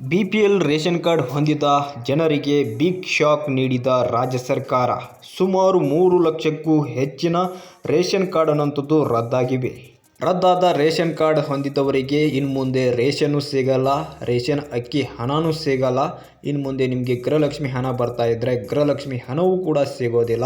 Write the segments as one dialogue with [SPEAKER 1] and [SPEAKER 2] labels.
[SPEAKER 1] B P L ration card ಹೊಂದಿದ ಜನರಿಗೆ big shock ನೀಡಿದ ರಾಜ್ಯ ಸರ್ಕಾರ. ಸುಮಾರು ಮೂರು ಲಕ್ಷಕ್ಕೂ ಹೆಚ್ಚಿನ ರೇಷನ್ ಕಾರ್ಡ್ ರದ್ದಾಗಿವೆ. ರದ್ದಾದ ರೇಷನ್ ಕಾರ್ಡ್ ಹೊಂದಿದವರಿಗೆ ಇನ್ನು ಮುಂದೆ ರೇಷನ್ನು ಸಿಗಲ್ಲ, ರೇಷನ್ ಅಕ್ಕಿ ಹಣನೂ ಸಿಗಲ್ಲ. ಇನ್ನು ಮುಂದೆ ನಿಮಗೆ ಗೃಹಲಕ್ಷ್ಮಿ ಹಣ ಬರ್ತಾ ಇದ್ದರೆ ಗೃಹಲಕ್ಷ್ಮಿ ಹಣವೂ ಕೂಡ ಸಿಗೋದಿಲ್ಲ.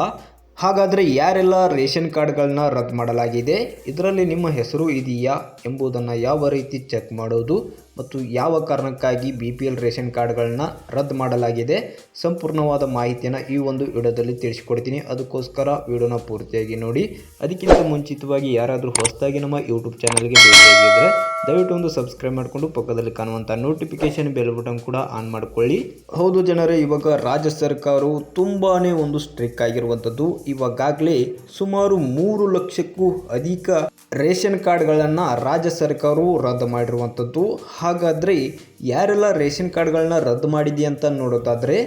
[SPEAKER 1] ಹಾಗಾದರೆ ಯಾರೆಲ್ಲ ರೇಷನ್ ಕಾರ್ಡ್ಗಳನ್ನ ರದ್ದು ಮಾಡಲಾಗಿದೆ? ಇದರಲ್ಲಿ ನಿಮ್ಮ ಹೆಸರು ಇದೆಯಾ ಎಂಬುದನ್ನು ಯಾವ ರೀತಿ ಚೆಕ್ ಮಾಡೋದು? ಮತ್ತು ಯಾವ ಕಾರಣಕ್ಕಾಗಿ ಬಿ ಪಿ ಎಲ್ ರೇಷನ್ ಕಾರ್ಡ್ಗಳನ್ನ ರದ್ದು ಮಾಡಲಾಗಿದೆ? ಸಂಪೂರ್ಣವಾದ ಮಾಹಿತಿಯನ್ನು ಈ ಒಂದು ವಿಡಿಯೋದಲ್ಲಿ ತಿಳಿಸ್ಕೊಡ್ತೀನಿ. ಅದಕ್ಕೋಸ್ಕರ ವಿಡಿಯೋನ ಪೂರ್ತಿಯಾಗಿ ನೋಡಿ. ಅದಕ್ಕಿಂತ ಮುಂಚಿತವಾಗಿ ಯಾರಾದರೂ ಹೊಸದಾಗಿ ನಮ್ಮ ಯೂಟ್ಯೂಬ್ ಚಾನಲ್ಗೆ ಭೇಟಿಯಾಗಿದ್ದರೆ ದಯವಿಟ್ಟು ಒಂದು ಸಬ್ಸ್ಕ್ರೈಬ್ ಮಾಡಿಕೊಂಡು ಪಕ್ಕದಲ್ಲಿ ಕಾಣುವಂಥ ನೋಟಿಫಿಕೇಶನ್ ಬೆಲ್ ಬಟನ್ ಕೂಡ ಆನ್ ಮಾಡಿಕೊಳ್ಳಿ. ಹೌದು ಜನರೇ, ಇವಾಗ ರಾಜ್ಯ ಸರ್ಕಾರವು ತುಂಬಾ ಒಂದು ಸ್ಟ್ರಿಕ್ ಆಗಿರುವಂಥದ್ದು. ಇವಾಗಲೇ ಸುಮಾರು ಮೂರು ಲಕ್ಷಕ್ಕೂ ಅಧಿಕ ರೇಷನ್ ಕಾರ್ಡ್ಗಳನ್ನು ರಾಜ್ಯ ಸರ್ಕಾರವು ರದ್ದು ಮಾಡಿರುವಂಥದ್ದು. ಹಾಗಾದರೆ ಯಾರೆಲ್ಲ ರೇಷನ್ ಕಾರ್ಡ್ಗಳನ್ನ ರದ್ದು ಮಾಡಿದೆ ಅಂತ ನೋಡೋದಾದರೆ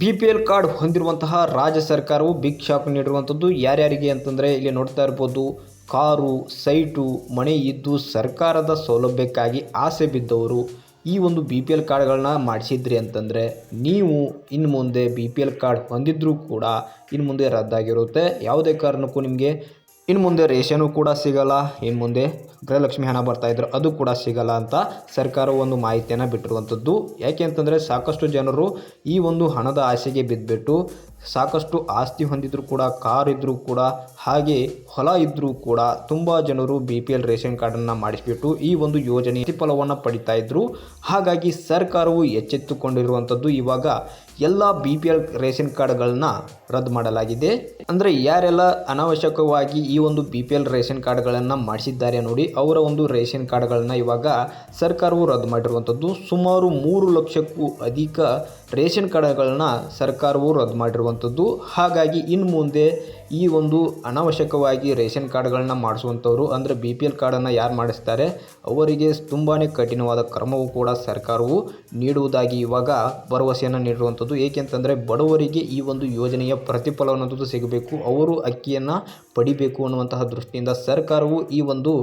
[SPEAKER 1] ಬಿ ಪಿ ಎಲ್ ಕಾರ್ಡ್ ಹೊಂದಿರುವಂತಹ ರಾಜ್ಯ ಸರ್ಕಾರವು ಬಿಗ್ ಶಾಕ್ ನೀಡಿರುವಂಥದ್ದು. ಯಾರ್ಯಾರಿಗೆ ಅಂತಂದರೆ, ಇಲ್ಲಿ ನೋಡ್ತಾ ಇರ್ಬೋದು ಕಾರು, ಸೈಟು, ಮನೆ ಇದ್ದು ಸರ್ಕಾರದ ಸೌಲಭ್ಯಕ್ಕಾಗಿ ಆಸೆ ಬಿದ್ದವರು ಈ ಒಂದು ಬಿ ಪಿ ಎಲ್ ಕಾರ್ಡ್ಗಳನ್ನ ಮಾಡಿಸಿದ್ರಿ ಅಂತಂದರೆ ನೀವು ಇನ್ನು ಮುಂದೆ ಬಿ ಪಿ ಎಲ್ ಕಾರ್ಡ್ ಹೊಂದಿದ್ರೂ ಕೂಡ ಇನ್ನು ಮುಂದೆ ರದ್ದಾಗಿರುತ್ತೆ. ಯಾವುದೇ ಕಾರಣಕ್ಕೂ ನಿಮಗೆ ಇನ್ನು ಮುಂದೆ ರೇಷನು ಕೂಡ ಸಿಗಲ್ಲ ಇನ್ನು ಮುಂದೆ ಗೃಹಲಕ್ಷ್ಮಿ ಹಣ ಬರ್ತಾ ಇದ್ರು ಅದು ಕೂಡ ಸಿಗಲ್ಲ ಅಂತ ಸರ್ಕಾರ ಒಂದು ಮಾಹಿತಿಯನ್ನು ಬಿಟ್ಟಿರುವಂಥದ್ದು. ಯಾಕೆ ಅಂತಂದರೆ ಸಾಕಷ್ಟು ಜನರು ಈ ಒಂದು ಹಣದ ಆಸೆಗೆ ಬಿದ್ದುಬಿಟ್ಟು ಸಾಕಷ್ಟು ಆಸ್ತಿ ಹೊಂದಿದ್ರು ಕೂಡ, ಕಾರ್ ಇದ್ದರೂ ಕೂಡ, ಹಾಗೆ ಹೊಲ ಇದ್ದರೂ ಕೂಡ ತುಂಬ ಜನರು ಬಿ ಪಿ ಎಲ್ ರೇಷನ್ ಕಾರ್ಡನ್ನು ಮಾಡಿಸಿಬಿಟ್ಟು ಈ ಒಂದು ಯೋಜನೆ ಪ್ರತಿಫಲವನ್ನು ಪಡಿತಾ ಇದ್ದರು ಹಾಗಾಗಿ ಸರ್ಕಾರವು ಎಚ್ಚೆತ್ತುಕೊಂಡಿರುವಂಥದ್ದು ಇವಾಗ ಎಲ್ಲ ಬಿ ಪಿ ಎಲ್ ರೇಷನ್ ಕಾರ್ಡ್ಗಳನ್ನ ರದ್ದು ಮಾಡಲಾಗಿದೆ. ಅಂದರೆ ಯಾರೆಲ್ಲ ಅನಾವಶ್ಯಕವಾಗಿ ಈ ಒಂದು ಬಿ ಪಿ ಎಲ್ ರೇಷನ್ ಕಾರ್ಡ್ಗಳನ್ನು ಮಾಡಿಸಿದ್ದಾರೆ ನೋಡಿ, ಅವರ ಒಂದು ರೇಷನ್ ಕಾರ್ಡ್ಗಳನ್ನು ಇವಾಗ ಸರ್ಕಾರವು ರದ್ದು ಮಾಡಿರುವಂಥದ್ದು ಸುಮಾರು ಮೂರು ಲಕ್ಷಕ್ಕೂ ಅಧಿಕ ರೇಷನ್ ಕಾರ್ಡ್ಗಳನ್ನ ಸರ್ಕಾರವು ರದ್ದು ಮಾಡಿರುವಂಥದ್ದು. ಹಾಗಾಗಿ ಇನ್ನು ಮುಂದೆ ಈ ಒಂದು ಅನಾವಶ್ಯಕವಾಗಿ ರೇಷನ್ ಕಾರ್ಡ್ಗಳನ್ನ ಮಾಡಿಸುವಂಥವ್ರು ಅಂದರೆ ಬಿ ಪಿ ಎಲ್ ಕಾರ್ಡನ್ನು ಯಾರು ಮಾಡಿಸ್ತಾರೆ, ಅವರಿಗೆ ತುಂಬಾ ಕಠಿಣವಾದ ಕ್ರಮವು ಕೂಡ ಸರ್ಕಾರವು ನೀಡುವುದಾಗಿ ಇವಾಗ ಭರವಸೆಯನ್ನು ನೀಡಿರುವಂಥದ್ದು. ಏಕೆಂತಂದರೆ ಬಡವರಿಗೆ ಈ ಒಂದು ಯೋಜನೆಯ ಪ್ರತಿಫಲ ಅನ್ನೋದು ಸಿಗಬೇಕು, ಅವರು ಅಕ್ಕಿಯನ್ನು ಪಡಿಬೇಕು ಅನ್ನುವಂತಹ ದೃಷ್ಟಿಯಿಂದ ಸರ್ಕಾರವು ಈ ಒಂದು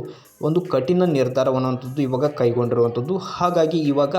[SPEAKER 1] ಒಂದು ಕಠಿಣ ನಿರ್ಧಾರವನ್ನುವಂಥದ್ದು ಇವಾಗ ಕೈಗೊಂಡಿರುವಂಥದ್ದು. ಹಾಗಾಗಿ ಇವಾಗ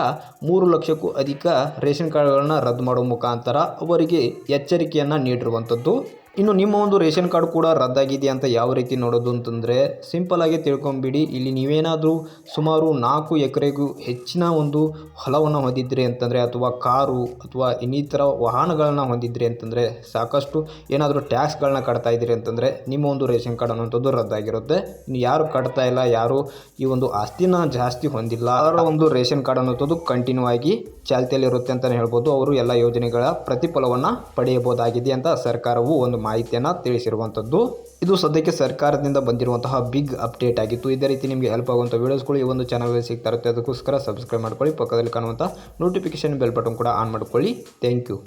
[SPEAKER 1] ಮೂರು ಲಕ್ಷಕ್ಕೂ ಅಧಿಕ ರೇಷನ್ ಕಾರ್ಡ್ಗಳನ್ನ ರದ್ದು ಮಾಡುವ ಮುಖಾಂತರ ಅವರಿಗೆ ಎಚ್ಚರಿಕೆಯನ್ನು ನೀಡಿರುವಂಥದ್ದು. ಇನ್ನು ನಿಮ್ಮ ಒಂದು ರೇಷನ್ ಕಾರ್ಡ್ ಕೂಡ ರದ್ದಾಗಿದೆ ಅಂತ ಯಾವ ರೀತಿ ನೋಡೋದು ಅಂತಂದರೆ ಸಿಂಪಲಾಗಿ ತಿಳ್ಕೊಂಬಿಡಿ. ಇಲ್ಲಿ ನೀವೇನಾದರೂ ಸುಮಾರು ನಾಲ್ಕು ಎಕರೆಗೂ ಹೆಚ್ಚಿನ ಒಂದು ಹೊಲವನ್ನು ಹೊಂದಿದ್ರಿ ಅಂತಂದರೆ ಅಥವಾ ಕಾರು ಅಥವಾ ಇನ್ನಿತರ ವಾಹನಗಳನ್ನ ಹೊಂದಿದ್ರಿ ಅಂತಂದರೆ ಸಾಕಷ್ಟು ಏನಾದರೂ ಟ್ಯಾಕ್ಸ್ಗಳನ್ನ ಕಟ್ತಾ ಇದ್ದೀರಿ ಅಂತಂದರೆ ನಿಮ್ಮ ಒಂದು ರೇಷನ್ ಕಾರ್ಡ್ ಅನ್ನೋಂಥದ್ದು ರದ್ದಾಗಿರುತ್ತೆ. ಇನ್ನು ಯಾರು ಕಟ್ತಾ ಇಲ್ಲ, ಯಾರು ಈ ಒಂದು ಆಸ್ತಿನ ಜಾಸ್ತಿ ಹೊಂದಿಲ್ಲ ಅವರ ಒಂದು ರೇಷನ್ ಕಾರ್ಡ್ ಅನ್ನುವಂಥದ್ದು ಕಂಟಿನ್ಯೂ ಆಗಿ ಚಾಲ್ತಿಯಲ್ಲಿರುತ್ತೆ ಅಂತಲೇ ಹೇಳ್ಬೋದು. ಅವರು ಎಲ್ಲ ಯೋಜನೆಗಳ ಪ್ರತಿಫಲವನ್ನು ಪಡೆಯಬಹುದಾಗಿದೆ ಅಂತ ಸರ್ಕಾರವು ಒಂದು ಮಾಹಿತಿಯನ್ನು ತಿಳಿಸಿರುವಂಥದ್ದು ಇದು ಸದ್ಯಕ್ಕೆ ಸರ್ಕಾರದಿಂದ ಬಂದಿರುವಂತಹ ಬಿಗ್ ಅಪ್ಡೇಟ್ ಆಗಿತ್ತು. ಇದೇ ರೀತಿ ನಿಮಗೆ ಹೆಲ್ಪ್ ಆಗುವಂಥ ವೀಡಿಯೋಸ್ಗಳು ಈ ಒಂದು ಚಾನಲ್ ಸಿಗ್ತಾ ಇರುತ್ತೆ. ಅದಕ್ಕೋಸ್ಕರ ಸಬ್ಸ್ಕ್ರೈಬ್ ಮಾಡ್ಕೊಳ್ಳಿ. ಪಕ್ಕದಲ್ಲಿ ಕಾಣುವಂಥ ನೋಟಿಫಿಕೇಶನ್ ಬೆಲ್ ಬಟನ್ ಕೂಡ ಆನ್ ಮಾಡ್ಕೊಳ್ಳಿ. Thank you